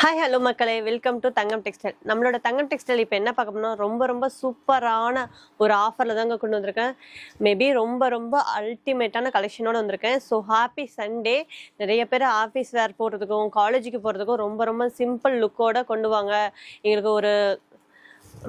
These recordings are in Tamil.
ஹாய் ஹலோ மக்களே. வெல்கம் டு தங்கம் டெக்ஸ்டைல் நம்மளோட தங்கம் டெக்ஸ்டைல் இப்போ என்ன பார்க்க போறோம்னா ரொம்ப ரொம்ப சூப்பரான ஒரு ஆஃபரில் தாங்க கொண்டு வந்திருக்கேன். மேபி ரொம்ப ரொம்ப அல்டிமேட்டான கலெக்ஷனோடு வந்திருக்கேன். ஸோ ஹாப்பி சண்டே நிறைய பேர் ஆஃபீஸ் வேர் போடுறதுக்கும் காலேஜுக்கு போகிறதுக்கும் ரொம்ப ரொம்ப சிம்பிள் லுக்கோட கொண்டு வாங்க. எங்களுக்கு ஒரு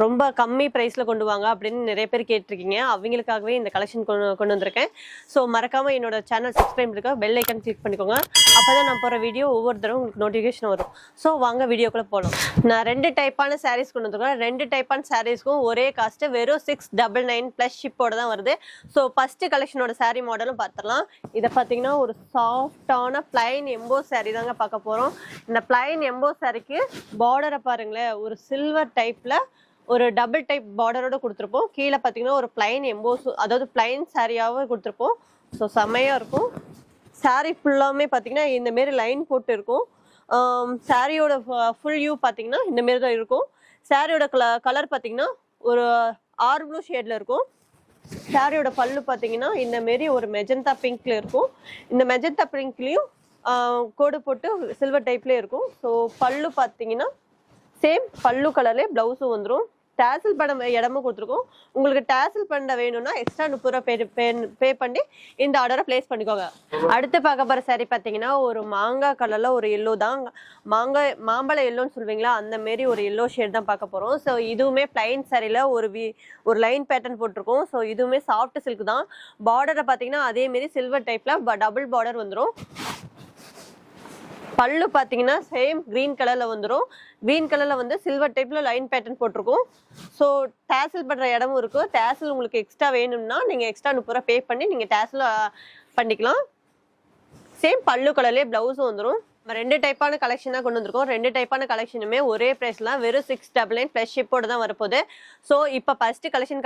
ரொம்ப கம்மி ப்ரைஸில் கொண்டு வாங்க அப்படின்னு நிறைய பேர் கேட்டிருக்கீங்க. அவங்களுக்காகவே இந்த கலெக்ஷன் கொண்டு கொண்டு வந்திருக்கேன். ஸோ மறக்காமல் என்னோட சேனல் சப்ஸ்கிரைப் இருக்க பெல் ஐக்கன் கிளிக் பண்ணிக்கோங்க. அப்போ தான் நான் போகிற வீடியோ ஒவ்வொரு தடவை உங்களுக்கு நோட்டிஃபிகேஷன் வரும். ஸோ வாங்க வீடியோக்குள்ளே போகலாம் நான் ரெண்டு டைப்பான சாரீஸ் கொண்டு வந்திருக்கேன். ரெண்டு டைப்பான சாரீஸ்க்கும் ஒரே காஸ்ட்டு வெறும் சிக்ஸ் டபுள் நைன் ப்ளஸ் ஷிப்போட தான் வருது. ஸோ ஃபஸ்ட்டு கலெக்ஷனோட சாரீ மாடலும் பார்த்துடலாம் இதை பார்த்தீங்கன்னா ஒரு சாஃப்டான பிளைன் எம்போ சாரீ தாங்க பார்க்க போகிறோம் இந்த பிளைன் எம்போ சாரிக்கு பார்டரை பாருங்களேன். ஒரு சில்வர் டைப்பில் ஒரு டபுள் டைப் பார்டரோட கொடுத்துருப்போம். கீழே பார்த்தீங்கன்னா ஒரு பிளைன் எம்போஸ் அதாவது பிளைன் சாரியாகவும் கொடுத்துருப்போம். ஸோ செம்மையாக இருக்கும். சாரீ ஃபுல்லாமே பார்த்தீங்கன்னா இந்த மாரி லைன் போட்டு இருக்கும். சாரியோட ஃபுல் வியூ பார்த்தீங்கன்னா இந்த மாரி தான் இருக்கும். சாரியோட கல கலர் பார்த்தீங்கன்னா ஒரு ஆர் ப்ளூ ஷேடில் இருக்கும். சாரியோட பல்லு பார்த்தீங்கன்னா இந்த மாரி ஒரு மெஜந்தா பிங்க்ல இருக்கும். இந்த மெஜந்தா பிங்க்லேயும் கோடு போட்டு சில்வர் டைப்லேயே இருக்கும். ஸோ பல்லு பார்த்தீங்கன்னா சேம் பல்லு கலர்லேயே ப்ளவுஸும் வந்துடும் டேசல் பண்ண இடமும் கொடுத்துருக்கோம். உங்களுக்கு டேசல் பண்ண வேணும்னா எக்ஸ்ட்ரா முப்பது ரூபா பே பே பண்ணி இந்த ஆர்டரை ப்ளேஸ் பண்ணிக்கோங்க. அடுத்து பார்க்க போகிற சாரி பார்த்தீங்கன்னா ஒரு மாங்காய் கலரில் ஒரு எல்லோ தான். மாங்காய் மாம்பழம் எல்லோன்னு சொல்லுவீங்களா? அந்த மாரி ஒரு எல்லோ ஷேட் தான் பார்க்க போகிறோம் ஸோ இதுவுமே பிளைன் சாரியில் ஒரு வி ஒரு லைன் பேட்டர்ன் போட்டிருக்கோம். ஸோ இதுவுமே சாஃப்ட் சில்க் தான். பார்டரை பார்த்தீங்கன்னா அதே மாரி சில்வர் டைப்பில் டபுள் பார்டர் வந்துடும் பல்லு பார்த்தீங்கன்னா சேம் க்ரீன் கலரில் வந்துடும் க்ரீன் கலரில் வந்து சில்வர் டைப்பில் லைன் பேட்டர்ன் போட்டிருக்கும். ஸோ டேசில் பண்ணுற இடமும் இருக்கும் டேசில் உங்களுக்கு எக்ஸ்ட்ரா வேணும்னா நீங்கள் எக்ஸ்ட்ரா முப்பது ரூபா பே பண்ணி நீங்கள் டேசில் பண்ணிக்கலாம். சேம் பல்லு கலர்லேயே ப்ளவுஸும் வந்துடும் நம்ம ரெண்டு டைப்பான கலெக்ஷன் தான் கொண்டு வந்திருக்கோம். ரெண்டு டைப்பான கலெக்ஷனுமே ஒரே ப்ரைஸ்லாம் வெறும் சிக்ஸ் டபுள் நைன் ப்ளஸ் ஷிப்போடு தான் வரப்போகுது. ஸோ இப்போ ஃபஸ்ட்டு கலெக்ஷன்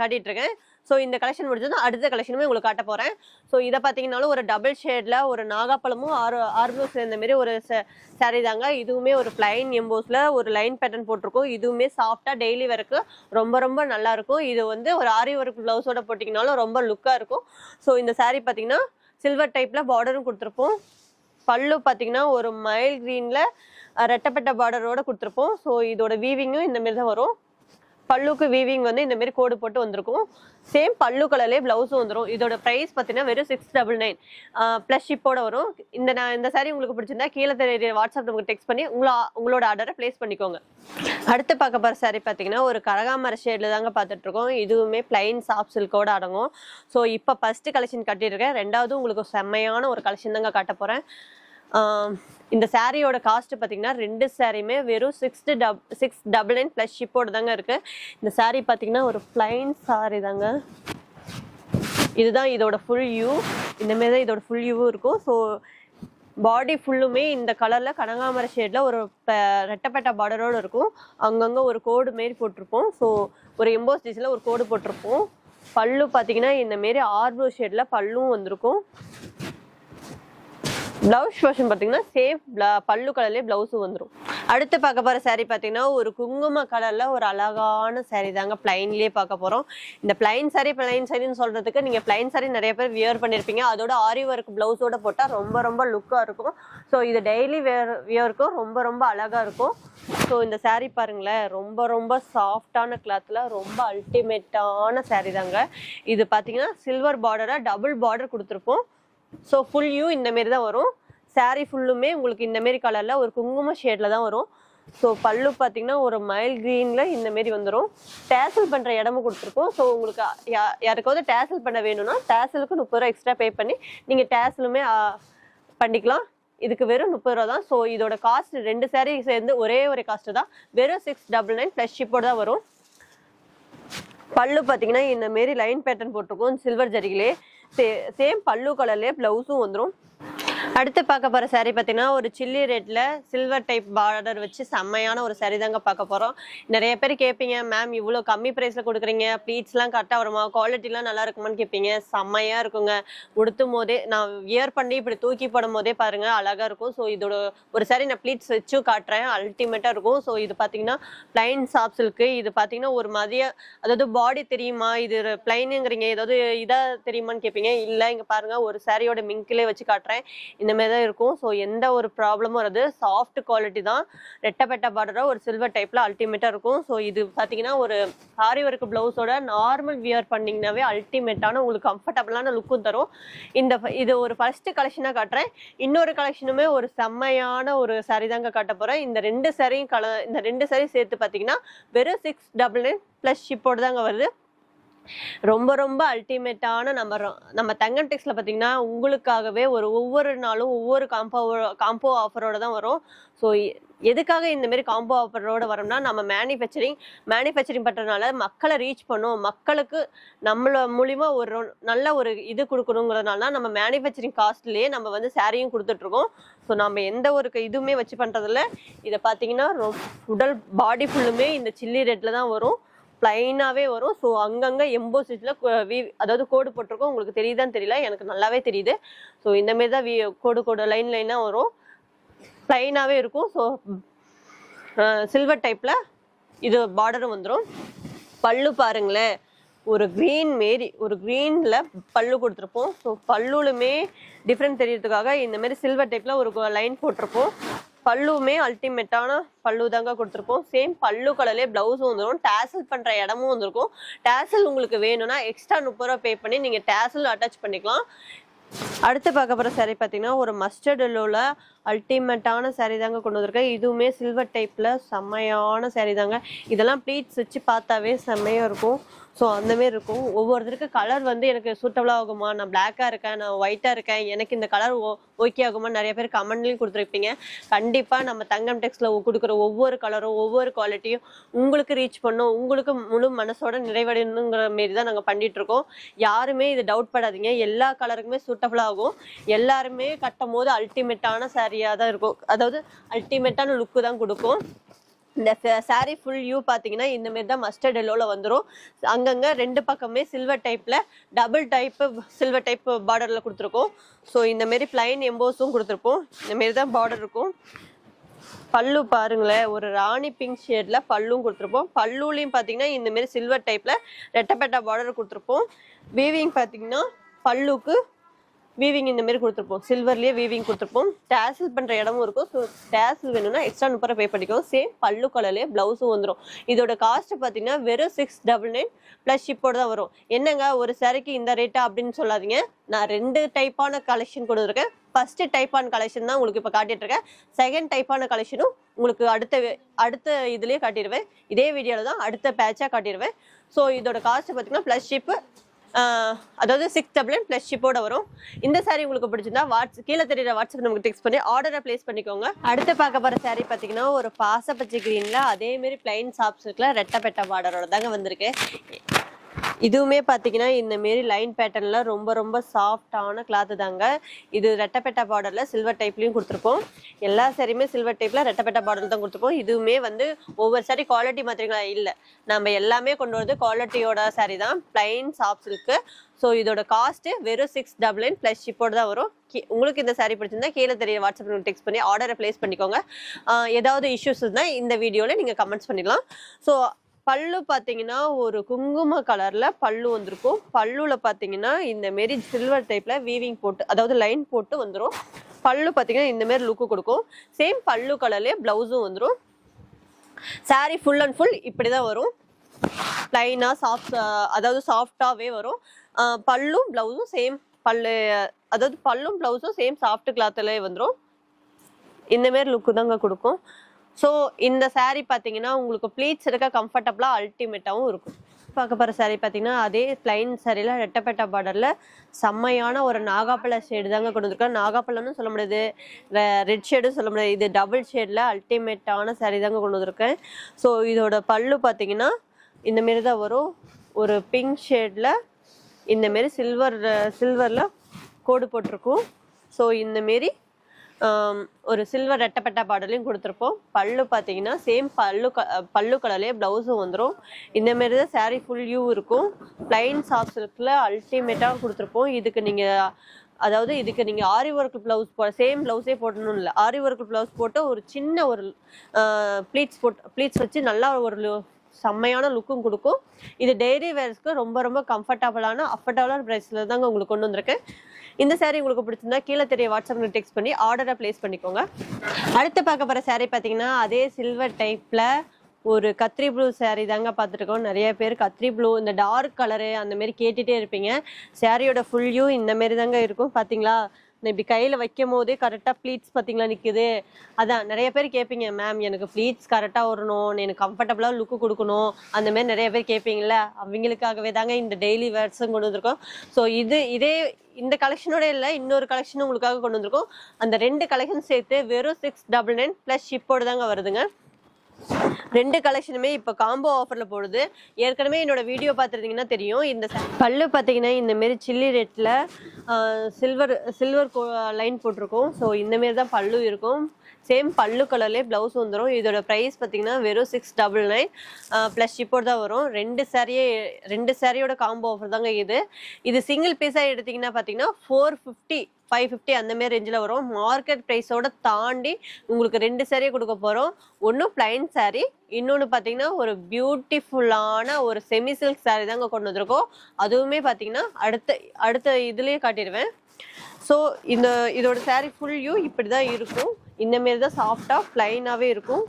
காட்டிட்டு இருக்கேன். ஸோ இந்த கலெக்ஷன் முடிஞ்சதும் அடுத்த கலெக்ஷனுமே உங்களுக்கு காட்ட போகிறேன் ஸோ இதை பார்த்தீங்கன்னாலும் ஒரு டபுள் ஷேடில் ஒரு நாகாப்பழமும் ஆறு ஆர்போஸ் சேர்ந்த மாரி ஒரு சாரீ தாங்க. இதுவுமே ஒரு பிளைன் எம்போஸில் ஒரு லைன் பேட்டர்ன் போட்டிருக்கோம். இதுவுமே சாஃப்டாக டெய்லி ஒர்க்கு ரொம்ப ரொம்ப நல்லாயிருக்கும் இது வந்து ஒரு ஆரி ஒர்க் ப்ளவுஸோட போட்டிங்கனாலும் ரொம்ப லுக்காக இருக்கும். ஸோ இந்த சாரீ பார்த்தீங்கன்னா சில்வர் டைப்பில் பார்டரும் கொடுத்துருப்போம். பல்லு பார்த்தீங்கன்னா ஒரு மைல் க்ரீனில் ரெட்டப்பட்ட பார்டரோட கொடுத்துருப்போம். ஸோ இதோட வீவிங்கும் இந்த மாதிரி தான் வரும். பல்லுக்கு வீவிங் வந்து இந்த மாதிரி கோடு போட்டு வந்திருக்கும். சேம் பல்லு கலர்லேயே ப்ளவுஸும் வந்துடும் இதோட ப்ரைஸ் பார்த்தீங்கன்னா வெறும் சிக்ஸ் டபுள் நைன் ப்ளஸ் ஷிப்போட வரும். இந்த நான் இந்த சாரி உங்களுக்கு பிடிச்சிருந்தா கீழே தெரிய வாட்ஸ்அப் நமக்கு டெக்ஸ்ட் பண்ணி உங்களா உங்களோட ஆர்டரை ப்ளேஸ் பண்ணிக்கோங்க. அடுத்து பார்க்க போகிற சாரி பார்த்தீங்கன்னா ஒரு கரகாமர ஷேடில் தாங்க பார்த்துட்டு இருக்கோம் இதுவுமே பிளைன் சாஃப்ட் சில்கோடு அடங்கும். ஸோ இப்போ ஃபஸ்ட்டு கலெக்ஷன் கட்டியிருக்கேன். ரெண்டாவது உங்களுக்கு செம்மையான ஒரு கலெக்ஷன் தாங்க காட்ட போகிறேன் இந்த சாரியோட காஸ்ட் பார்த்தீங்கன்னா ரெண்டு சாரியுமே வெறும் six dub six double nine plus ஷிப்போடு தாங்க இருக்குது இந்த சாரீ பார்த்தீங்கன்னா ஒரு பிளைன் சாரி தாங்க. இதுதான் இதோட ஃபுல் வியூ இந்தமாரி தான் இதோட ஃபுல் வியூவும் இருக்கும். ஸோ பாடி ஃபுல்லுமே இந்த கலரில் கனகாமர ஷேடில் ஒரு ரெட்டப்பட்ட பார்டரோடு இருக்கும். அங்கங்கே ஒரு கோடு மாரி போட்டிருப்போம். ஸோ ஒரு எம்போஸ் டிஸில் ஒரு கோடு போட்டிருப்போம். பல்லு பார்த்தீங்கன்னா இந்த மாரி ஆர்போ ஷேடில் பல்லும் வந்திருக்கும். பிளவுஸ் போர்ஷன் பார்த்தீங்கன்னா சேஃப் பல்லு கலர்லேயே ப்ளவுஸும் வந்துடும் அடுத்து பார்க்க போகிற சாரீ பார்த்தீங்கன்னா ஒரு குங்கும கலரில் ஒரு அழகான சாரீ தாங்க பிளைன்லேயே பார்க்க போகிறோம் இந்த பிளைன் சாரீ பிளைன் சாரின்னு சொல்கிறதுக்கு நீங்கள் பிளைன் சாரீ நிறைய பேர் வியர் பண்ணியிருப்பீங்க அதோட ஆரி ஒர்க் ப்ளவுஸோட போட்டால் ரொம்ப ரொம்ப லுக்காக இருக்கும். ஸோ இது டெய்லி வியர் வியர்க்கும் ரொம்ப ரொம்ப அழகாக இருக்கும். ஸோ இந்த சாரீ பாருங்களேன் ரொம்ப ரொம்ப சாஃப்டான கிளாத்தில் ரொம்ப அல்டிமேட்டான சாரீ தாங்க. இது பார்த்தீங்கன்னா சில்வர் பார்டராக டபுள் பார்டர் கொடுத்துருப்போம். ஸோ ஃபுல் யூ இந்த மாரி தான் வரும். சாரீ ஃபுல்லுமே உங்களுக்கு இந்த மாரி கலரில் ஒரு குங்கும ஷேடில் தான் வரும். ஸோ பல்லு பார்த்தீங்கன்னா ஒரு மைல் க்ரீனில் இந்த மாரி வந்துடும் டேசல் பண்ணுற இடமும் கொடுத்துருக்கோம். ஸோ உங்களுக்கு யா- யாருக்காவது டேசல் பண்ண வேணும்னா டேசலுக்கு முப்பது ரூபா எக்ஸ்ட்ரா பே பண்ணி நீங்கள் டேசலுமே பண்ணிக்கலாம். இதுக்கு வெறும் முப்பது ரூபா தான். ஸோ இதோட காஸ்ட் ரெண்டு saree சேர்ந்து ஒரே ஒரு காஸ்ட்டு தான். வெறும் சிக்ஸ் டபுள் நைன் ப்ளஸ் ஷிப்போடு தான் வரும். பல்லு பார்த்தீங்கன்னா இந்த மாரி லைன் பேட்டர்ன் போட்டிருக்கும். சில்வர் ஜரிகளே சேம் பல்லு கலர்லேயே ப்ளவுஸும் வந்துடும் அடுத்து பார்க்க போகிற saree பார்த்தீங்கன்னா ஒரு சில்லி ரேட்டில் சில்வர் டைப் பார்டர் வச்சு செம்மையான ஒரு saree தாங்க பார்க்க போகிறோம் நிறைய பேர் கேட்பீங்க மேம் இவ்வளோ கம்மி ப்ரைஸில் கொடுக்குறீங்க. ப்ளீட்ஸ்லாம் கரெக்டாக வருமா? குவாலிட்டிலாம் நல்லா இருக்குமான்னு கேட்பீங்க. செம்மையாக இருக்குங்க. உடுத்தும் போதே நான் வியர் பண்ணி இப்படி தூக்கி போடும் போதே பாருங்க அழகாக இருக்கும். ஸோ இதோட ஒரு saree நான் ப்ளீட்ஸ் வச்சு காட்டுறேன். அல்டிமேட்டாக இருக்கும். ஸோ இது பார்த்தீங்கன்னா பிளைன் சாப் சில்க்கு இது பார்த்தீங்கன்னா ஒரு மதிய அதாவது பாடி தெரியுமா? இது பிளைனுங்கிறீங்க ஏதாவது இதாக தெரியுமான்னு கேட்பீங்க. இல்லை இங்கே பாருங்க ஒரு சாரியோட மிங்கிலே வச்சு காட்டுறேன். இந்த மாதிரி தான் இருக்கும். ஸோ எந்த ஒரு ப்ராப்ளமும் வருது. சாஃப்ட் குவாலிட்டி தான். ரெட்டப்பெட்ட பார்டராக ஒரு சில்வர் டைப்பில் அல்டிமேட்டாக இருக்கும். ஸோ இது பார்த்தீங்கன்னா ஒரு ஆரி ஒர்க் ப்ளவுஸோட நார்மல் வியர் பண்ணிங்கனாவே அல்டிமேட்டான உங்களுக்கு கம்ஃபர்டபுளான லுக்கும் தரும். இந்த இது ஒரு ஃபர்ஸ்ட் கலெக்ஷனாக காட்டுறேன். இன்னொரு கலெக்ஷனுமே ஒரு செம்மையான ஒரு saree தாங்க காட்ட போகிறேன் இந்த ரெண்டு சாரியும் கல இந்த ரெண்டு saree சேர்த்து பார்த்தீங்கன்னா வெறும் சிக்ஸ் டபுள் நைன் ப்ளஸ் ஷிப்போடு தாங்க வருது. ரொம்ப ரொம்ப அல்டிமேட்டான நம்ம ரொ- நம்ம தங்கம் டெக்ஸ்ட்ல பார்த்தீங்கன்னா உங்களுக்காகவே ஒரு ஒவ்வொரு நாளும் ஒவ்வொரு காம்போ காம்போ ஆஃபரோட தான் வரும். ஸோ எதுக்காக இந்த மாதிரி காம்போ ஆஃபரோட வரோம்னா நம்ம மேனுஃபேக்சரிங் மேனுஃபேக்சரிங் பண்ணுறதுனால மக்களை ரீச் பண்ணும். மக்களுக்கு நம்மள மூலிமா ஒரு ரொ- நல்ல ஒரு இது கொடுக்கணுங்கிறதுனால தான் நம்ம மேனுஃபேக்சரிங் காஸ்ட்லேயே நம்ம வந்து சேரீயும் கொடுத்துட்ருக்கோம். ஸோ நம்ம எந்த ஒரு க- இதுவுமே வச்சு பண்ணுறதில்ல இதை பார்த்தீங்கன்னா ரொ- உடல் பாடி ஃபுல்லுமே இந்த சில்லி ரேட்டில் தான் வரும். பிளைனாகவே வரும். ஸோ அங்கங்கே எம்போசிஸில் வி அதாவது கோடு போட்டிருக்கோம். உங்களுக்கு தெரியுதான்னு தெரியல. எனக்கு நல்லாவே தெரியுது. ஸோ இந்தமாரி தான் வி கோடு கோடு லைன் லைனாக வரும். பிளைனாகவே இருக்கும். ஸோ சில்வர் டைப்பில் இது பார்டரும் வந்துடும் பல்லு பாருங்களேன். ஒரு க்ரீன் மாரி ஒரு க்ரீனில் பல்லு கொடுத்துருப்போம். ஸோ பல்லுலுமே டிஃப்ரெண்ட் தெரியறதுக்காக இந்தமாரி சில்வர் டைப்பில் ஒரு லைன் போட்டிருப்போம். பல்லுமே அல்டிமேட்டான பல்லு தாங்க கொடுத்துருப்போம் சேம் பல்லு கலர்லேயே ப்ளவுஸும் வந்துடும் டேசல் பண்ணுற இடமும் வந்திருக்கும். டேசல் உங்களுக்கு வேணும்னா எக்ஸ்ட்ரா முப்பது ரூபா பே பண்ணி நீங்கள் டேசல் அட்டாச் பண்ணிக்கலாம். அடுத்து பார்க்க போகிற saree பார்த்தீங்கன்னா ஒரு மஸ்டர்ட் எல்லோவில் அல்டிமேட்டான saree தாங்க கொண்டு வந்திருக்கேன். இதுவுமே சில்வர் டைப்பில் செம்மையான சேரீ தாங்க. இதெல்லாம் ப்ளீட்ஸ் வச்சு பார்த்தாவே செம்மையாக இருக்கும். ஸோ அந்தமாரி இருக்கும். ஒவ்வொருத்தருக்கு கலர் வந்து எனக்கு சூட்டபுளாக ஆகுமா? நான் பிளாக்காக இருக்கேன் நான் ஒயிட்டாக இருக்கேன். எனக்கு இந்த கலர் ஓ ஓகே ஆகுமா நிறைய பேர் கமெண்ட்லையும் கொடுத்துருப்பீங்க. கண்டிப்பாக நம்ம தங்கம் டெக்ஸில் கொடுக்குற ஒவ்வொரு கலரும் ஒவ்வொரு குவாலிட்டியும் உங்களுக்கு ரீச் பண்ணும். உங்களுக்கு முழு மனசோட நிறைவடையணுங்கிற மாரி தான் நாங்கள் பண்ணிகிட்ருக்கோம் யாருமே இது டவுட் படாதீங்க. எல்லா கலருக்குமே சூட்டபுளாகும் எல்லாருமே கட்டும் போது அல்டிமேட்டான சாரியாக தான் இருக்கும். அதாவது அல்டிமேட்டான லுக்கு தான் கொடுக்கும். இந்த saree ஃபுல் வியூ பார்த்தீங்கன்னா இந்தமாரி தான் மஸ்டர்ட் எல்லோவில் வந்துடும் அங்கங்கே ரெண்டு பக்கமே சில்வர் டைப்பில் டபுள் டைப்பு சில்வர் டைப் பார்டரில் கொடுத்துருக்கோம். ஸோ இந்தமாரி பிளைன் எம்போஸும் கொடுத்துருப்போம். இந்த மாரி தான் பார்டர் இருக்கும். பல்லு பாருங்களேன் ஒரு ராணி பிங்க் ஷேட்ல பல்லும் கொடுத்துருப்போம். பல்லுலையும் பார்த்தீங்கன்னா இந்தமாரி சில்வர் டைப்பில் ரெட்டப்பட்ட பார்டர் கொடுத்துருப்போம். வீவிங் பார்த்தீங்கன்னா பல்லுக்கு வீவிங் இந்த மாதிரி கொடுத்துருப்போம். சில்வர்லேயே வீவிங் கொடுத்துருப்போம். டேசில் பண்ணுற இடமும் இருக்கும். ஸோ டேசில் வேணும்னா எக்ஸ்ட்ரா முப்பது பே பண்ணிக்கோ சேம் பல்லு கலர்லேயே ப்ளவுஸும் வந்துடும் இதோட காஸ்ட் பார்த்தீங்கன்னா வெறும் சிக்ஸ் டபுள் நைன் ப்ளஸ் ஷிப்போடு தான் வரும். என்னங்க? ஒரு சாரிக்கு இந்த ரேட்டா அப்படின்னு சொல்லாதீங்க. நான் ரெண்டு டைப்பான கலெக்ஷன் கொடுத்துருக்கேன். ஃபஸ்ட்டு டைப்பான கலெக்ஷன் தான் உங்களுக்கு இப்போ காட்டிட்டு இருக்கேன் செகண்ட் டைப்பான கலெக்ஷனும் உங்களுக்கு அடுத்த வே- அடுத்த இதுலேயே காட்டிடுவேன். இதே வீடியோவில் தான் அடுத்த பேட்சாக காட்டிடுவேன். ஸோ இதோட காஸ்ட் பார்த்தீங்கன்னா ப்ளஸ் ஷிப்பு அதாவது சிக்ஸ் டபுள் நைன் ப்ளஸ் ஷிப்போட வரும். இந்த சாரீ உங்களுக்கு பிடிச்சிருந்தா வாட்ஸ் கீழே தெரியுற வாட்ஸ்அப் நமக்கு டெக்ஸ்ட் பண்ணி ஆர்டரை ப்ளேஸ் பண்ணிக்கோங்க. அடுத்து பார்க்க போகிற saree பார்த்தீங்கன்னா ஒரு பாசப்பச்சை க்ரீனில் அதேமாரி பிளைன் சாப்ஸ் இருக்குல்ல ரெட்டப்பெட்ட பார்டரோட தாங்க வந்திருக்கு. இதுவுமே பார்த்தீங்கன்னா இந்த மாரி லைன் பேட்டர்ன்ல ரொம்ப ரொம்ப சாஃப்டான கிளாத்து தாங்க. இது ரெட்டப்பெட்ட பார்டர்ல சில்வர் டைப்லேயும் கொடுத்துருப்போம். எல்லா சாரியுமே சில்வர் டைப்ல ரெட்டப்பெட்ட பார்டர் தான் கொடுத்துருப்போம். இதுவுமே வந்து ஒவ்வொரு சாரி குவாலிட்டி மாத்திரங்களா இல்லை. நம்ம எல்லாமே கொண்டு வரது குவாலிட்டியோட சாரி தான். பிளைன் சாஃப்ட் சில்க்கு ஸோ இதோட காஸ்ட் வெறும் சிக்ஸ் டபுள் நைன் ப்ளஸ் ஷிப்போடு தான் வரும். உங்களுக்கு இந்த சாரி பிடிச்சிருந்தா கீழே தெரிய வாட்ஸ்அப் டெக்ஸ்ட் பண்ணி ஆர்டரை ப்ளேஸ் பண்ணிக்கோங்க. ஏதாவது இஷ்யூஸ் இருந்தால் இந்த வீடியோவில் நீங்கள் கமெண்ட்ஸ் பண்ணிக்கலாம் ஸோ பல்லு பார்த்தீங்கன்னா ஒரு குங்கும கலர்ல பல்லு வந்திருக்கும். பல்லுல பார்த்தீங்கன்னா இந்த மாரி சில்வர் டைப்ல வீவிங் போட்டு அதாவது லைன் போட்டு வந்துடும் பல்லு பார்த்தீங்கன்னா இந்த மாரி லுக்கு கொடுக்கும். சேம் பல்லு கலர்லேயே ப்ளவுஸும் வந்துடும் saree ஃபுல் அண்ட் ஃபுல் இப்படி தான் வரும். லைனாக சாஃப்ட் அதாவது சாஃப்டாகவே வரும். பல்லும் ப்ளவுஸும் சேம் பல்லு அதாவது பல்லும் ப்ளவுஸும் சேம் சாஃப்ட் கிளாத்துலேயே வந்துடும் இந்த மாரி லுக்கு தாங்க கொடுக்கும். ஸோ இந்த சாரீ பார்த்தீங்கன்னா உங்களுக்கு ப்ளீட்ஸ் இருக்க கம்ஃபர்டபுளாக அல்டிமேட்டாகவும் இருக்கும். பார்க்க போகிற சாரீ பார்த்தீங்கன்னா அதே பிளைன் சாரியில் ரெட்டப்பட்ட பார்டரில் செம்மையான ஒரு நாகாப்பழ ஷேடு தாங்க கொண்டு வந்திருக்கேன் நாகாப்பழம்னு சொல்ல முடியாது. ரெட் ஷேடும் சொல்ல முடியாது. இது டபுள் ஷேடில் அல்டிமேட்டான சாரீ தாங்க கொண்டு வந்திருக்கேன். ஸோ இதோட பல்லு பார்த்தீங்கன்னா இந்த மாரி தான் வரும். ஒரு பிங்க் ஷேடில் இந்த மாரி சில்வர் சில்வரில் கோடு போட்டிருக்கும். ஸோ இந்த மாரி ஒரு சில்வர் ரெட்டப்பட்ட பாடலையும் கொடுத்துருப்போம். பல்லு பார்த்தீங்கன்னா சேம் பல்லு க பல்லு கலர்லேயே ப்ளவுஸும் வந்துடும் இந்த மாரி தான் saree ஃபுல் யூ இருக்கும். பிளைன் சாஃப்ட் சில்கில் அல்டிமேட்டாக கொடுத்துருப்போம். இதுக்கு நீங்கள் அதாவது இதுக்கு நீங்கள் ஆரி ஒர்க் ப்ளவுஸ் போ சேம் ப்ளவுஸே போடணும் இல்லை. ஆரி ஒர்க் ப்ளவுஸ் போட்டு ஒரு சின்ன ஒரு ப்ளீட்ஸ் போட்டு ப்ளீட்ஸ் வச்சு நல்லா ஒரு செம்மையான லுக்கும் கொடுக்கும். இது டெய்லி வேர்ஸ்க்கு ரொம்ப ரொம்ப கம்ஃபர்டபுளான அஃபர்டபுளான ப்ரைஸில் தாங்க உங்களுக்கு கொண்டு வந்திருக்கேன். இந்த சேரீ உங்களுக்கு பிடிச்சிருந்தா கீழே தெரிய வாட்ஸ்அப்பில் டெக்ஸ்ட் பண்ணி ஆர்டரை ப்ளேஸ் பண்ணிக்கோங்க. அடுத்து பார்க்க போகிற சேரீ பார்த்தீங்கன்னா அதே சில்வர் டைப்பில் ஒரு கத்ரி ப்ளூ சேரீ தாங்க பார்த்துருக்கோம். நிறைய பேர் கத்ரி ப்ளூ இந்த டார்க் கலரு அந்த மாதிரி கேட்டுகிட்டே இருப்பீங்க. சேரீயோட ஃபுல் வியூ இந்த மாதிரி தாங்க இருக்கும். பார்த்தீங்களா? நான் இப்படி கையில் வைக்கும் போதே கரெக்டாக ப்ளீட்ஸ் பார்த்தீங்களா நிற்குது அதான் நிறைய பேர் கேட்பீங்க மேம் எனக்கு ப்ளீட்ஸ் கரெக்டாக வரணும் எனக்கு கம்ஃபர்டபுளாக லுக்கு கொடுக்கணும். அந்த மாதிரி நிறைய பேர் கேட்பீங்கள அவங்களுக்காகவே தாங்க இந்த டெய்லி வேர்ட்ஸும் கொண்டு வந்திருக்கோம். ஸோ இது இதே இந்த கலெக்ஷனோட இல்லை இன்னொரு கலெக்ஷனும் உங்களுக்காக கொண்டு வந்திருக்கோம். அந்த ரெண்டு கலெக்ஷன் சேர்த்து வெறும் சிக்ஸ் டபுள் நைன் ப்ளஸ் ஷிப்போடு தாங்க வருதுங்க. ரெண்டு கலெக்ஷனுமே இப்போ காம்போ ஆஃபரில் போடுது. ஏற்கனவே என்னோட வீடியோ பார்த்துருந்தீங்கன்னா தெரியும். இந்த பல்லு பார்த்தீங்கன்னா இந்தமாரி சில்லி ரேட்டில் சில்வர் சில்வர் லைன் போட்டிருக்கோம். ஸோ இந்தமாரி தான் பல்லு இருக்கும். சேம் பல்லு கலர்லேயே ப்ளவுஸ் வந்துடும் இதோட ப்ரைஸ் பார்த்தீங்கன்னா வெறும் சிக்ஸ் டபுள் நைன் ப்ளஸ் ஷிப்போடு தான் வரும். ரெண்டு சாரியே ரெண்டு சாரியோட காம்போ ஆஃபர் தாங்க இது. இது சிங்கிள் பீஸாக எடுத்திங்கன்னா பார்த்தீங்கன்னா ஃபோர் ஃபிஃப்டி ஃபைவ் ஃபிஃப்டி அந்த மாதிரி ரேஞ்சில் வரும். மார்க்கெட் ப்ரைஸோட தாண்டி உங்களுக்கு ரெண்டு சேரீ கொடுக்க போகிறோம் ஒன்று பிளைன் சாரீ இன்னொன்று பார்த்தீங்கன்னா ஒரு பியூட்டிஃபுல்லான ஒரு செமி சில்க் சாரீ தாங்க கொண்டு வந்திருக்கோம். அதுவுமே பார்த்தீங்கன்னா அடுத்த அடுத்த இதுலேயே காட்டிடுவேன். ஸோ இந்த இதோட சாரீ ஃபுல் இப்படி தான் இருக்கும். இந்த மாரி தான் சாஃப்டாக ப்ளைனாகவே இருக்கும்.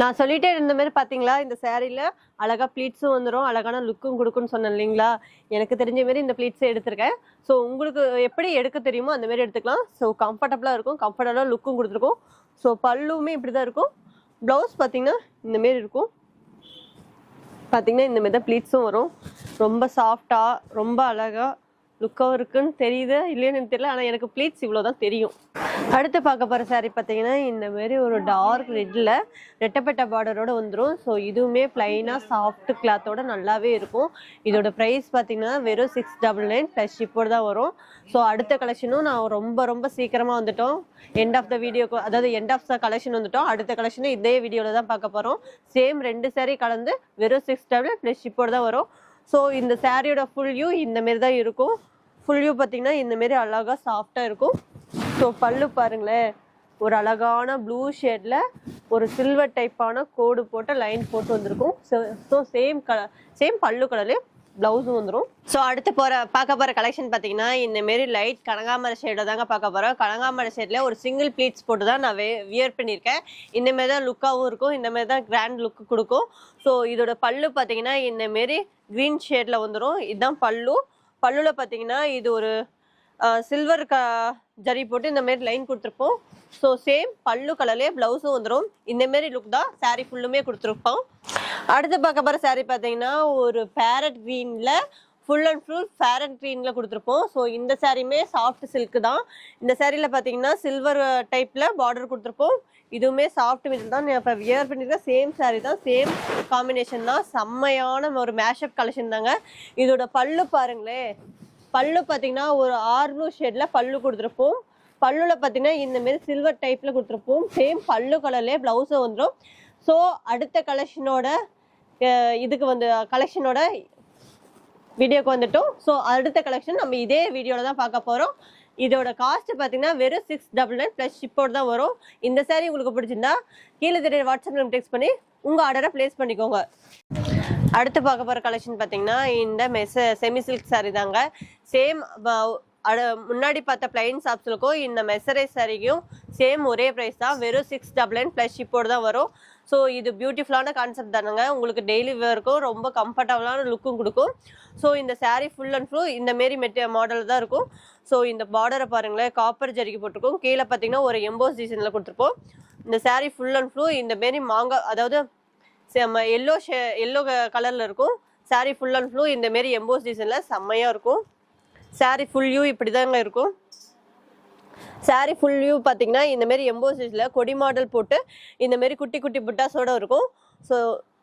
நான் சொல்லிட்டே இருந்த மாதிரி பார்த்தீங்களா இந்த சேரீல அழகாக ப்ளீட்ஸும் வந்துடும் அழகான லுக்கும் கொடுக்குன்னு சொன்னேன் இல்லைங்களா? எனக்கு தெரிஞ்ச மாரி இந்த ப்ளீட்ஸே எடுத்திருக்கேன். ஸோ உங்களுக்கு எப்படி எடுக்க தெரியுமோ அந்த மாதிரி எடுத்துக்கலாம். ஸோ கம்ஃபர்டபுளாக இருக்கும். கம்ஃபர்டபுளாக லுக்கும் கொடுத்துருக்கும். ஸோ பல்லுமே இப்படி தான் இருக்கும். ப்ளவுஸ் பார்த்தீங்கன்னா இந்த மாரி இருக்கும். பார்த்தீங்கன்னா இந்தமாரி தான் ப்ளீட்ஸும் வரும். ரொம்ப சாஃப்டாக ரொம்ப அழகாக லுக்காகவும் இருக்குன்னு தெரியுது இல்லைன்னு தெரியல ஆனால் எனக்கு ப்ளீட்ஸ் இவ்வளோ தான் தெரியும். அடுத்து பார்க்க போகிற saree பார்த்தீங்கன்னா இந்த மாதிரி ஒரு டார்க் ரெட்டில் ரெட்டப்பட்ட பார்டரோடு வந்துடும் ஸோ இதுவுமே ப்ளைனாக சாஃப்ட் கிளாத்தோட நல்லாவே இருக்கும். இதோட ப்ரைஸ் பார்த்தீங்கன்னா வெறும் சிக்ஸ் டபுள் நைன் ப்ளஸ் ஷிப்போடு தான் வரும். ஸோ அடுத்த கலெக்ஷனும் நான் ரொம்ப ரொம்ப சீக்கிரமாக வந்துட்டோம். எண்ட் ஆஃப் த வீடியோக்கு அதாவது எண்ட் ஆஃப் த கலெக்ஷன் வந்துட்டோம். அடுத்த கலெக்ஷனும் இதே வீடியோவில் தான் பார்க்க போகிறோம் சேம் ரெண்டு saree கலந்து வெறும் சிக்ஸ் டபுள் ப்ளஸ் ஷிப்போடு தான் வரும். ஸோ இந்த சாரியோட ஃபுல் வியூ இந்த மாரி தான் இருக்கும். ஃபுல் வியூ பார்த்தீங்கன்னா இந்த மாரி அழகாக சாஃப்டாக இருக்கும். ஸோ பல்லு பாருங்களேன். ஒரு அழகான ப்ளூ ஷேடில் ஒரு சில்வர் டைப்பான கோடு போட்ட லைன் போட்டு வந்திருக்கும். ஸோ சேம் கலர் சேம் பல்லு கலர்லேயே ப்ளவுஸும் வந்துடும் ஸோ அடுத்து போகிற பார்க்க போகிற கலெக்ஷன் பார்த்தீங்கன்னா இந்த மாரி லைட் கனகாமர ஷேடை தாங்க பார்க்க போகிறோம் கனகாமர ஷேடில் ஒரு சிங்கிள் ப்ளீட்ஸ் போட்டு தான் நான் வே வியர் பண்ணியிருக்கேன். இந்த மாதிரி தான் லுக்காகவும் இருக்கும். இந்த மாதிரி தான் கிராண்ட் லுக் கொடுக்கும். ஸோ இதோட பல்லு பார்த்தீங்கன்னா இந்த மாரி க்ரீன் ஷேடில் வந்துடும் இதுதான் பல்லு. பல்லுல பார்த்தீங்கன்னா இது ஒரு சில்வர் க ஜரி போட்டு இந்த மாதிரி லைன் கொடுத்துருப்போம். ஸோ சேம் பல்லு கலர்லேயே ப்ளவுஸும் வந்துடும் இந்தமாரி லுக் தான் சாரீ ஃபுல்லுமே கொடுத்துருப்போம். அடுத்து பார்க்க போகிற சாரீ பார்த்தீங்கன்னா ஒரு பேரட் க்ரீனில் ஃபுல் அண்ட் ஃபுல் ஃபேரட் க்ரீனில் கொடுத்துருப்போம். ஸோ இந்த சாரீமே சாஃப்ட் சில்க் தான். இந்த சாரியில் பார்த்தீங்கன்னா சில்வர் டைப்பில் பார்டர் கொடுத்துருப்போம். இதுவுமே சாஃப்ட் மிடில் தான். இப்போ வியர் பண்ணியிருக்க சேம் சாரீ தான். சேம் காம்பினேஷன் தான். செம்மையான ஒரு மேஷப் கலெக்ஷன் தாங்க. இதோட பல்லு பாருங்களேன். பல்லு பார்த்தீங்கன்னா ஒரு ஆர்னூ ஷேடில் பல்லு கொடுத்துருப்போம். பல்லுல பார்த்தீங்கன்னா இந்த மாதிரி சில்வர் டைப்பில் கொடுத்துருப்போம். சேம் பல்லு கலர்லேயே ப்ளவுஸும் வந்துடும் ஸோ அடுத்த கலெக்ஷனோட இதுக்கு வந்து கலெக்ஷனோட வீடியோக்கு வந்துட்டோம். ஸோ அடுத்த கலெக்ஷன் நம்ம இதே வீடியோவில் தான் பார்க்க போகிறோம் இதோட காஸ்ட் பார்த்தீங்கன்னா வெறும் சிக்ஸ் டபுள் நைன் ப்ளஸ் ஷிப்போடு தான் வரும். இந்த சேரீ உங்களுக்கு பிடிச்சிருந்தா கீழே தெரிய வாட்ஸ்அப் நம்பர் டெக்ஸ்ட் பண்ணி உங்கள் ஆர்டரை ப்ளேஸ் பண்ணிக்கோங்க. அடுத்து பார்க்க போகிற கலெக்ஷன் பார்த்தீங்கன்னா இந்த மெஸ் செமி சில்க் saree தாங்க. சேம் அடு முன்னாடி பார்த்த பிளைன் சாப்ஸுக்கும் இந்த மெசரை சாரிக்கும் சேம் ஒரே ப்ரைஸ் தான். வெறும் சிக்ஸ் டபுள் நைன் ப்ளஸ் ஷிப்போடு தான் வரும். ஸோ இது பியூட்டிஃபுல்லான கான்செப்ட் தானுங்க. உங்களுக்கு டெய்லி வேர்க்கும் ரொம்ப கம்ஃபர்டபுளான லுக்கும் கொடுக்கும். ஸோ இந்த சாரீ ஃபுல் அண்ட் ஃபுல் இந்த மாரி மெட்டீ மாடல் தான் இருக்கும். ஸோ இந்த பார்டரை பாருங்களேன் காப்பர் ஜரிக்கு போட்டிருக்கோம். கீழே பார்த்தீங்கன்னா ஒரு எம்போஸ் டிசைனில் கொடுத்துருப்போம். இந்த சாரீ ஃபுல் அண்ட் ஃபுல் இந்த மாரி மாங்காய் அதாவது எல்லோ ஷே எல்லோ கலரில் இருக்கும். சாரீ ஃபுல் அண்ட் ஃபுல் இந்த மாரி எம்போஸ் டிசைனில் செம்மையாக இருக்கும். சாரீ ஃபுல் வியூ இப்படி தாங்க இருக்கும். Saree ஃபுல் வியூ பார்த்தீங்கன்னா இந்தமாரி எம்போசிஸில் கொடி மாடல் போட்டு இந்த மாரி குட்டி குட்டி புட்டாஸோட இருக்கும். ஸோ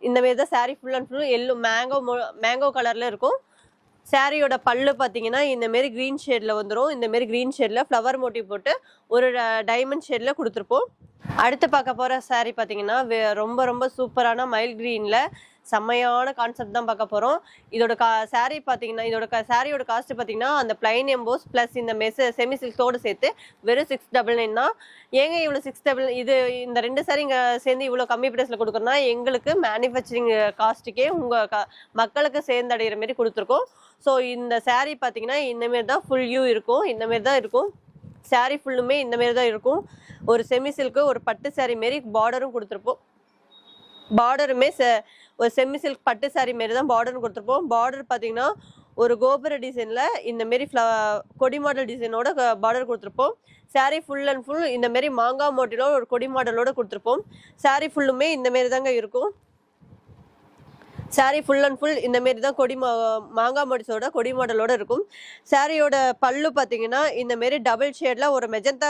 இந்தமாரி தான் saree full and full yellow mango mango கலரில் இருக்கும். சாரியோட பல்லு பார்த்தீங்கன்னா இந்தமாரி க்ரீன் ஷேடில் வந்துடும் இந்த மாரி க்ரீன் ஷேடில் ஃப்ளவர் மோட்டிவ் போட்டு ஒரு டைமண்ட் ஷேடில் கொடுத்துருப்போம். அடுத்து பார்க்க போகிற saree பார்த்தீங்கன்னா ரொம்ப ரொம்ப சூப்பரான மைல் க்ரீனில் செம்மையான கான்செப்ட் தான் பார்க்க போகிறோம் இதோட கா சாரீ பார்த்தீங்கன்னா இதோட கா சாரியோட காஸ்ட் பார்த்தீங்கன்னா அந்த பிளைன் எம்போஸ் ப்ளஸ் இந்த மெஸ் செமி சில்க்ஸோடு சேர்த்து வெறும் சிக்ஸ் டபுள் நைன் தான். ஏங்க இவ்வளோ சிக்ஸ் டபுள் இது இந்த ரெண்டு சாரி இங்கே சேர்ந்து இவ்வளோ கம்மி ப்ரைஸில் கொடுக்குறோன்னா எங்களுக்கு மேனுஃபேக்சரிங் காஸ்ட்டுக்கே உங்கள் க மக்களுக்கு சேர்ந்தடைகிற மாரி கொடுத்துருக்கோம். ஸோ இந்த சாரீ பார்த்தீங்கன்னா இந்தமாரி தான் ஃபுல் யூ இருக்கும் இந்தமாரி தான் இருக்கும். சாரீ ஃபுல்லுமே இந்த மாரி தான் இருக்கும். ஒரு செமி சில்க்கு ஒரு பட்டு சாரீ மாரி பார்டரும் கொடுத்துருப்போம். பார்டருமே ஒரு செமி சில்க் பட்டு சாரீ மாரி தான் பார்டரும் கொடுத்துருப்போம். பார்டர் பார்த்தீங்கன்னா ஒரு கோபுர டிசைனில் இந்த மாரி ஃப்ள கொடி மாடல் டிசைனோட பார்டர் கொடுத்துருப்போம். சாரீ ஃபுல் அண்ட் ஃபுல் இந்த மாரி மாங்காய் மோட்டிலோ ஒரு கொடி மாடலோட கொடுத்துருப்போம். சாரீ ஃபுல்லுமே இந்த மாரி தாங்க இருக்கும். Saree ஃபுல் அண்ட் ஃபுல் இந்த மாரி தான் கொடி மா மாங்காய் மடிச்சோட கொடி மாடலோட இருக்கும். சாரியோட பல்லு பார்த்தீங்கன்னா இந்த மாரி டபுள் ஷேடில் ஒரு மெஜந்தா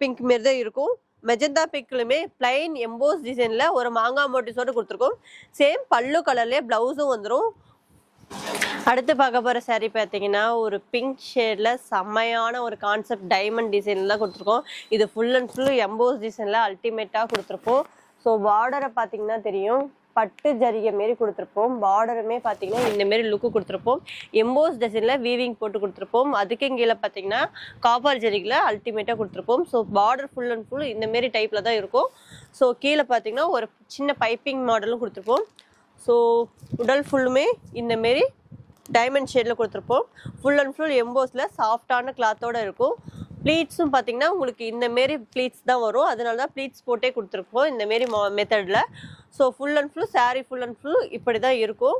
பிங்க் மாரி தான் இருக்கும். மெஜந்தா பிங்க்லுமே பிளைன் எம்போஸ் டிசைனில் ஒரு மாங்காய் மோட்டிஸோட கொடுத்துருக்கோம். சேம் பல்லு கலர்லேயே ப்ளவுஸும் வந்துடும் அடுத்து பார்க்க போகிற saree பார்த்தீங்கன்னா ஒரு பிங்க் ஷேடில் செம்மையான ஒரு கான்செப்ட் டைமண்ட் டிசைனில் கொடுத்துருக்கோம். இது ஃபுல் அண்ட் ஃபுல் எம்போஸ் டிசைனில் அல்டிமேட்டாக கொடுத்துருக்கோம் ஸோ பார்டரை பார்த்தீங்கன்னா தெரியும். பட்டு ஜரிகை மாரி கொடுத்துருப்போம். பார்டருமே பார்த்தீங்கன்னா இந்த மாரி லுக்கு கொடுத்துருப்போம். எம்போஸ் டிசைனில் வீவிங் போட்டு கொடுத்துருப்போம். அதுக்கு கீழே பார்த்தீங்கன்னா காப்பர் ஜரிகில் அல்டிமேட்டாக கொடுத்துருப்போம். So border full and full இந்தமாரி டைப்பில் தான் இருக்கும். ஸோ கீழே பார்த்தீங்கன்னா ஒரு சின்ன பைப்பிங் மாடலும் கொடுத்துருப்போம். ஸோ உடல் ஃபுல்லுமே இந்த மாரி டைமண்ட் ஷேடில் கொடுத்துருப்போம். ஃபுல் அண்ட் ஃபுல் எம்போஸில் சாஃப்டான கிளாத்தோடு இருக்கும். ப்ளீட்ஸும் பார்த்தீங்கன்னா உங்களுக்கு இந்த மாரி ப்ளீட்ஸ் தான் வரும். அதனால தான் ப்ளீட்ஸ் போட்டே கொடுத்துருப்போம் இந்த மாரி மெத்தடில் so full and full saree full and full இப்படி தான் இருக்கும்.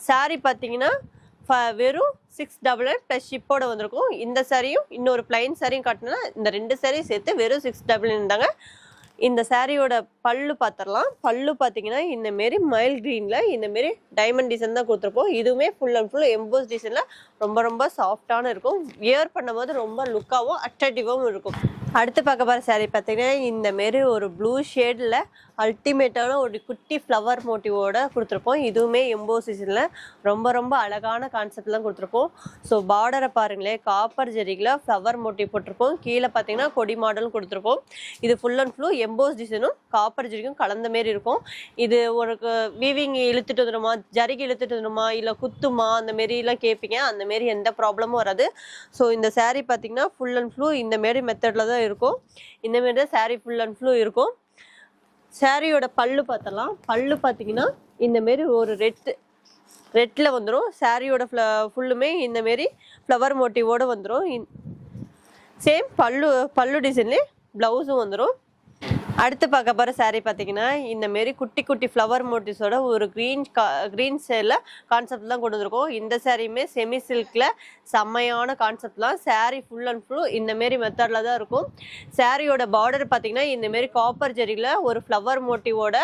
Saree பார்த்தீங்கன்னா ஃப- வெறும் சிக்ஸ் டபுள் நைன் ப்ளஸ் ஷிப்போட வந்திருக்கும். இந்த சாரியும் இன்னொரு பிளைன் சாரியும் காட்டினா இந்த ரெண்டு சாரியும் சேர்த்து வெறும் சிக்ஸ் டபுள் நைன் தாங்க. இந்த சாரியோட பல்லு பார்த்துடலாம் பல்லு பார்த்தீங்கன்னா இந்த மாரி மயில் க்ரீனில் இந்த மாரி டைமண்ட் டிசைன் தான் கொடுத்துருப்போம். இதுவுமே ஃபுல் அண்ட் ஃபுல் எம்போஸ் டிசைனில் ரொம்ப ரொம்ப சாஃப்டான இருக்கும். வியர் பண்ணும்போது ரொம்ப லுக்காகவும் அட்ராக்டிவாகவும் இருக்கும். அடுத்து பார்க்க போகிற saree பார்த்தீங்கன்னா இந்த மாரி ஒரு ப்ளூ ஷேடில் அல்டிமேட்டான ஒரு குட்டி ஃப்ளவர் மோட்டிவோட கொடுத்துருப்போம். இதுவுமே எம்போஸ் சீசனில் ரொம்ப ரொம்ப அழகான கான்செப்ட்லாம் கொடுத்துருப்போம். ஸோ பார்டரை பாருங்களேன் காப்பர் ஜெரிகில் ஃப்ளவர் மோட்டிவ் போட்டிருப்போம். கீழே பார்த்தீங்கன்னா கொடி மாடலும் கொடுத்துருப்போம். இது ஃபுல் அண்ட் ஃபுல் எம்போஸ் டிசைனும் காப்பர் ஜெரிக்கும் கலந்த மாரி இருக்கும். இது ஒரு வீவிங் இழுத்துட்டு வந்துடுமா ஜரிகை இழுத்துட்டு வந்துடுமா இல்லை குத்துமா அந்த மாரிலாம் கேட்பீங்க அந்த மாரி எந்த ப்ராப்ளமும் வராது. ஸோ இந்த சாரீ பார்த்தீங்கன்னா ஃபுல் அண்ட் ஃபுல் இந்த மாரி மெத்தடில் தான் இருக்கும். இந்த மாரி தான் சாரீ ஃபுல் அண்ட் ஃபுல்லும் இருக்கும். சாரியோட பல்லு பார்த்தலாம். பல்லு பார்த்தீங்கன்னா இந்த மாரி ஒரு ரெட் ரெட்டில் வந்துடும் சாரியோட ஃப்ள ஃபுல்லுமே இந்த மாரி ஃப்ளவர் மோட்டிவோட வந்துடும் சேம் பல்லு பல்லு டிசைன்லேயே ப்ளவுஸும் வந்துடும் அடுத்து பார்க்க போகிற சாரீ பார்த்தீங்கன்னா இந்த மாரி குட்டி குட்டி ஃப்ளவர் மோட்டிவ்ஸோட ஒரு க்ரீன் கா க்ரீன் சேரில் கான்செப்ட் தான் கொண்டு வந்திருக்கோம். இந்த சாரியுமே செமி சில்கில் செம்மையான கான்செப்ட் தான். சாரீ ஃபுல் அண்ட் ஃபுல் இந்த மாரி மெத்தடில் தான் இருக்கும். சாரியோட பார்டர் பார்த்தீங்கன்னா இந்த மாரி காப்பர் ஜெரியில் ஒரு ஃப்ளவர் மோட்டிவோட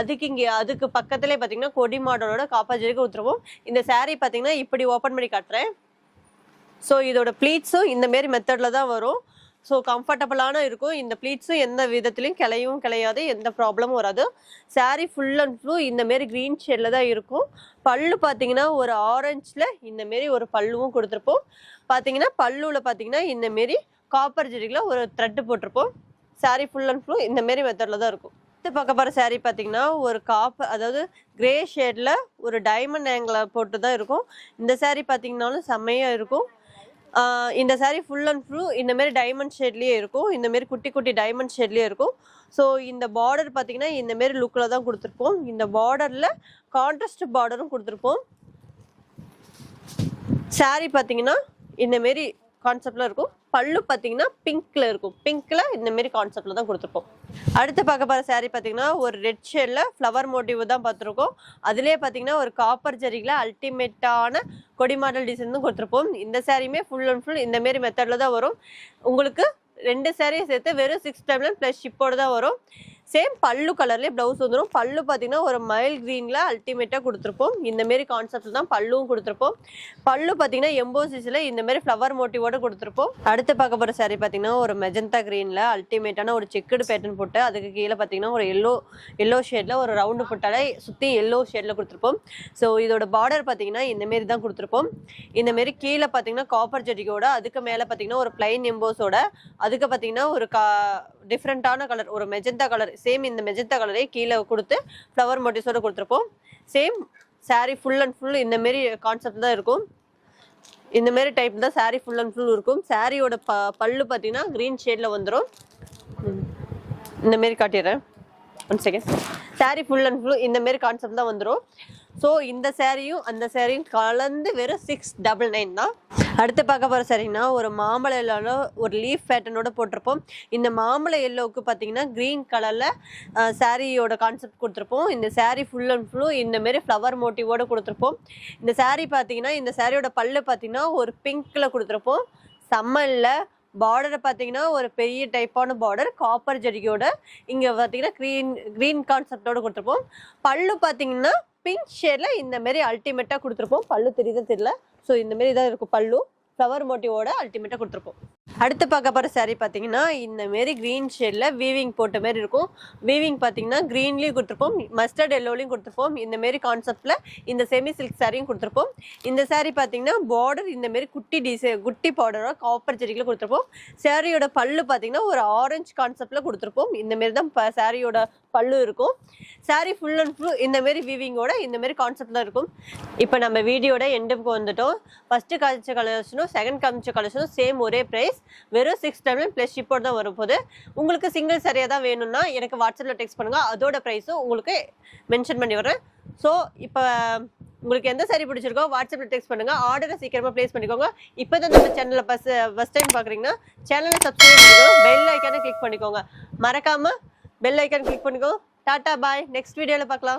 அதுக்கு இங்கே அதுக்கு பக்கத்துலேயே பார்த்தீங்கன்னா கொடி மாடலோட காப்பர் ஜெரிக்கு ஊற்றுருவோம் இந்த சாரீ பார்த்தீங்கன்னா இப்படி ஓப்பன் பண்ணி காட்டுறேன். ஸோ இதோட ப்ளீட்ஸும் இந்த மாரி மெத்தடில் தான் வரும். ஸோ கம்ஃபர்டபுளான இருக்கும். இந்த ப்ளீட்ஸும் எந்த விதத்துலையும் கிளையும் கிளையாது. எந்த ப்ராப்ளமும் வராது. சாரீ ஃபுல் அண்ட் ஃபுல் இந்த மாரி க்ரீன் ஷேடில் தான் இருக்கும். பல்லு பார்த்தீங்கன்னா ஒரு ஆரஞ்சில் இந்த மாரி ஒரு பல்லுவும் கொடுத்துருப்போம். பார்த்தீங்கன்னா பல்லுவில் பார்த்தீங்கன்னா இந்த மாரி காப்பர் ஜெரியில் ஒரு த்ரெட்டு போட்டிருப்போம். சாரீ ஃபுல் அண்ட் ஃபுல் இந்த மாரி மெத்தடில் தான் இருக்கும். அடுத்து பார்க்க போகிற saree பார்த்தீங்கன்னா ஒரு காப்பு அதாவது கிரே ஷேடில் ஒரு டைமண்ட் ஆங்கிள் போட்டு தான் இருக்கும். இந்த சேரீ பார்த்தீங்கன்னாலும் செம்மையாக இருக்கும். இந்த சாரீ ஃபுல் அண்ட் ஃபுல் இந்த மாதிரி டைமண்ட் ஷேட்லேயே இருக்கும். இந்த மாதிரி குட்டி குட்டி டைமண்ட் ஷேட்லேயே இருக்கும். ஸோ இந்த பார்டர் பார்த்தீங்கன்னா இந்த மாரி லுக்கில் தான் கொடுத்துருப்போம். இந்த பார்டரில் கான்ட்ராஸ்ட் பார்டரும் கொடுத்துருப்போம். சாரீ பார்த்தீங்கன்னா இந்த மாரி கான்செப்டில் இருக்கும். பல்லு பார்த்தீங்கன்னா பிங்க்ல இருக்கும். பிங்க்ல இந்த மாரி கான்செப்ட்ல தான் கொடுத்துருப்போம். அடுத்து பார்க்க போகிற சாரீ பார்த்தீங்கன்னா ஒரு ரெட் ஷேடில் ஃப்ளவர் மோட்டிவ் தான் பார்த்துருக்கோம் அதுலேயே பார்த்தீங்கன்னா ஒரு காப்பர் ஜரிகில் அல்டிமேட்டான கொடி மாடல் டிசைன் தான் கொடுத்துருப்போம். இந்த சாரியுமே ஃபுல் அண்ட் ஃபுல் இந்த மாரி மெத்தடில் தான் வரும். உங்களுக்கு ரெண்டு சாரியும் சேர்த்து வெறும் சிக்ஸ் டைம்ல ப்ளஸ் ஷிப்போடு தான் வரும். சேம் பல்லு கலர்லேயே ப்ளவுஸ் வந்துடும் பல்லு பார்த்தீங்கன்னா ஒரு மைல் க்ரீனில் அல்டிமேட்டாக கொடுத்துருப்போம். இந்த மாரி தான் பல்லுவும் கொடுத்துருப்போம். பல்லு பார்த்தீங்கன்னா எம்போசிஸில் இந்தமாரி ஃப்ளவர் மோட்டிவோட கொடுத்துருப்போம். அடுத்து பார்க்க போகிற saree பார்த்தீங்கன்னா ஒரு மெஜந்தா க்ரீனில் அல்டிமேட்டான ஒரு செக்குடு பேட்டர்ன் போட்டு அதுக்கு கீழே பார்த்தீங்கன்னா ஒரு எல்லோ எல்லோ ஷேடில் ஒரு ரவுண்டு போட்டாலே சுற்றி எல்லோ ஷேடில் கொடுத்துருப்போம். ஸோ இதோட பார்டர் பார்த்தீங்கன்னா இந்த மாரி தான் கொடுத்துருப்போம். இந்தமாரி கீழே பார்த்தீங்கன்னா காப்பர் ஜெடிக்கோட அதுக்கு மேலே பார்த்தீங்கன்னா ஒரு பிளைன் எம்போஸோட அதுக்கு பார்த்தீங்கன்னா ஒரு கா டிஃப்ரெண்ட்டான கலர் ஒரு மெஜந்தா கலர் சேம் இந்த மெஜந்தா கலரே கீழே கொடுத்து ஃப்ளவர் மோட்டிவ்ஸோடு கொடுத்துருப்போம். Same saree full and full இந்த மாரி கான்செப்ட் தான் இருக்கும். இந்த மாரி டைப் தான் சாரீ ஃபுல் அண்ட் ஃபுல் இருக்கும். சாரியோட ப பல்லு பார்த்தீங்கன்னா க்ரீன் ஷேடில் வந்துடும் இந்த மாரி காட்டிடுறேன். One second saree full and full இந்த மாரி கான்செப்ட் தான் வந்துடும் ஸோ இந்த சேரீயும் அந்த சேரீயும் கலந்து வெறும் சிக்ஸ் டபுள் நைன் தான். அடுத்து பார்க்க போகிற சாரிங்கன்னா ஒரு மாம்பழ எல்லோவில் ஒரு லீஃப் பேட்டர்னோட போட்டிருப்போம். இந்த மாம்பழ எல்லோவுக்கு பார்த்தீங்கன்னா க்ரீன் கலரில் சாரியோட கான்செப்ட் கொடுத்துருப்போம். இந்த சாரீ ஃபுல் அண்ட் ஃபுல்லும் இந்த மாரி ஃப்ளவர் மோட்டிவோட கொடுத்துருப்போம். இந்த சாரீ பார்த்தீங்கன்னா இந்த சாரியோட பல்லு பார்த்தீங்கன்னா ஒரு பிங்க்கில் கொடுத்துருப்போம். செம்மல்ல பார்டரை பார்த்தீங்கன்னா ஒரு பெரிய டைப்பான பார்டர் காப்பர் ஜரிகையோட இங்கே பார்த்தீங்கன்னா க்ரீன் க்ரீன் கான்செப்டோடு கொடுத்துருப்போம். பல்லு பார்த்தீங்கன்னா பிங்க் ஷேடில் இந்த மாரி அல்டிமேட்டாக கொடுத்துருப்போம். பல்லு தெரியுதா தெரியல. ஸோ இந்த மாரி இருக்கும் பல்லு. ஃப்ளவர் மோட்டிவோட அல்டிமேட்டாக கொடுத்துருப்போம். அடுத்து பார்க்க போகிற சாரீ பார்த்தீங்கன்னா இந்த மாரி க்ரீன் ஷேடில் வீவிங் போட்ட மாரி இருக்கும். வீவிங் பார்த்தீங்கன்னா க்ரீன்லேயும் கொடுத்துருப்போம் மஸ்டர்ட் எல்லோலையும் கொடுத்துருப்போம். இந்த மாரி கான்செப்டில் இந்த செமி சில்க் சாரியும் கொடுத்துருப்போம். இந்த சாரீ பார்த்தீங்கன்னா பார்டர் இந்த மாரி குட்டி டிசை குட்டி பார்டராக காப்பர் ஜெரிக்கில் கொடுத்துருப்போம். சாரியோட பல்லு பார்த்தீங்கன்னா ஒரு ஆரஞ்சு கான்செப்டில் கொடுத்துருப்போம். இந்த மாரி தான் ப சாரியோட பல்லு இருக்கும். சாரீ ஃபுல் அண்ட் ஃபுல் இந்த மாரி வீவிங்கோட இந்த மாரி இருக்கும். இப்போ நம்ம வீடியோட எண்டுக்கு வந்துட்டோம். ஃபஸ்ட்டு காமிச்ச கலர்ஸனும் செகண்ட் காமிச்ச கலர்ஸும் சேம் ஒரே ப்ரைஸ் வெறும் சிக்ஸ் டபுள் ப்ளஸ் ஷிப்போடு தான் வரும்போது உங்களுக்கு சிங்கிள் சரியாக தான் வேணும்னா எனக்கு வாட்ஸ்அப்பில் டெக்ஸ்ட் பண்ணுங்கள் அதோட ப்ரைஸும் உங்களுக்கு மென்ஷன் பண்ணி வரேன் ஸோ இப்போ உங்களுக்கு எந்த சாரி பிடிச்சிருக்கோ வாட்ஸ்அப்பில் டெக்ஸ்ட் பண்ணுங்க. ஆர்டரை சீக்கிரமாக ப்ளேஸ் பண்ணிக்கோங்க. இப்போ தான் நம்ம சேனலில் ஃபஸ்ட் ஃபஸ்ட் டைம் பார்க்குறீங்கன்னா சேனலை சப்ஸ்கிரைப் பண்ணிக்கோங்க. பெல் ஐக்கானை கிளிக் பண்ணிக்கோங்க. மறக்காமல் பெல் ஐக்கான் கிளிக் பண்ணிக்கோங்க டாட்டா பாய் நெக்ஸ்ட் வீடியோவில் பார்க்கலாம்.